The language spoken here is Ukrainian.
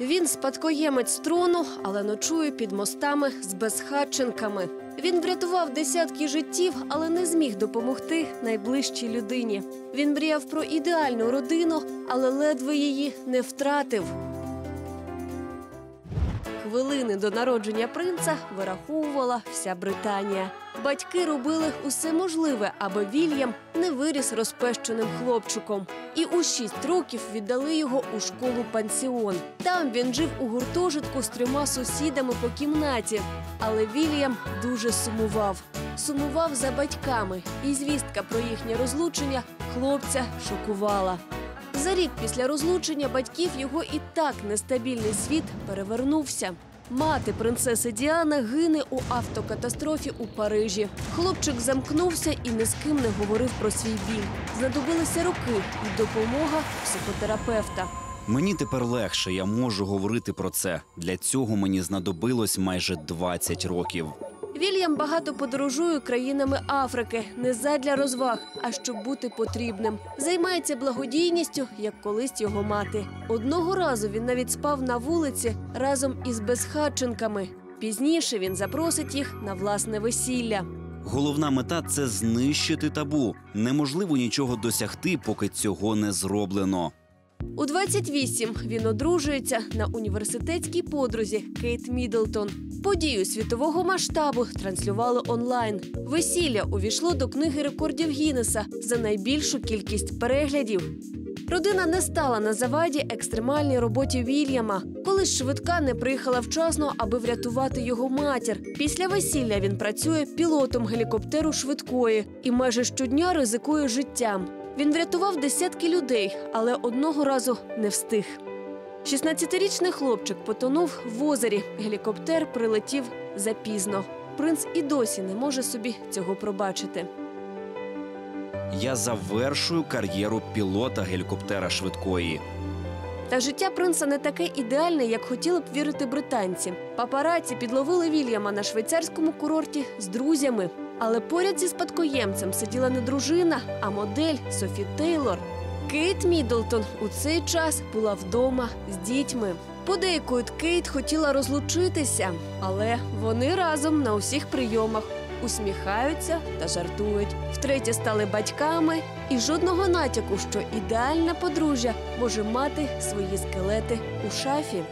Він спадкоємець трону, але ночує під мостами з безхатченками. Він врятував десятки життів, але не зміг допомогти найближчій людині. Він мріяв про ідеальну родину, але ледве її не втратив. Хвилини до народження принца вираховувала вся Британія. Батьки робили усе можливе, аби Вільям не виріс розпещеним хлопчиком. І у шість років віддали його у школу пансіон. Там він жив у гуртожитку з трьома сусідами по кімнаті. Але Вільям дуже сумував. Сумував за батьками, і звістка про їхнє розлучення хлопця шокувала. За рік після розлучення батьків його і так нестабільний світ перевернувся. Мати принцеси Діана гине у автокатастрофі у Парижі. Хлопчик замкнувся і ні з ким не говорив про свій біль. Знадобилися роки і допомога психотерапевта. Мені тепер легше, я можу говорити про це. Для цього мені знадобилось майже 20 років. Вільям багато подорожує країнами Африки не задля розваг, а щоб бути потрібним. Займається благодійністю, як колись його мати. Одного разу він навіть спав на вулиці разом із безхатченками. Пізніше він запросить їх на власне весілля. Головна мета це знищити табу. Неможливо нічого досягти, поки цього не зроблено. У 28 він одружується на університетській подрузі Кейт Міддлтон. Подію світового масштабу транслювали онлайн. Весілля увійшло до книги рекордів Гіннеса за найбільшу кількість переглядів. Родина не стала на заваді екстремальній роботі Вільяма. Коли ж швидка не приїхала вчасно, аби врятувати його матір. Після весілля він працює пілотом гелікоптеру швидкої і майже щодня ризикує життям. Він врятував десятки людей, але одного разу не встиг. 16-річний хлопчик потонув в озері. Гелікоптер прилетів запізно. Принц і досі не може собі цього пробачити. Я завершую кар'єру пілота гелікоптера швидкої. Та життя принца не таке ідеальне, як хотіли б вірити британці. Папараці підловили Вільяма на швейцарському курорті з друзями. Але поряд зі спадкоємцем сиділа не дружина, а модель Софі Тейлор. Кейт Міддлтон у цей час була вдома з дітьми. Подейкують, Кейт хотіла розлучитися, але вони разом на усіх прийомах усміхаються та жартують. Втретє стали батьками, і жодного натяку, що ідеальне подружжя може мати свої скелети у шафі.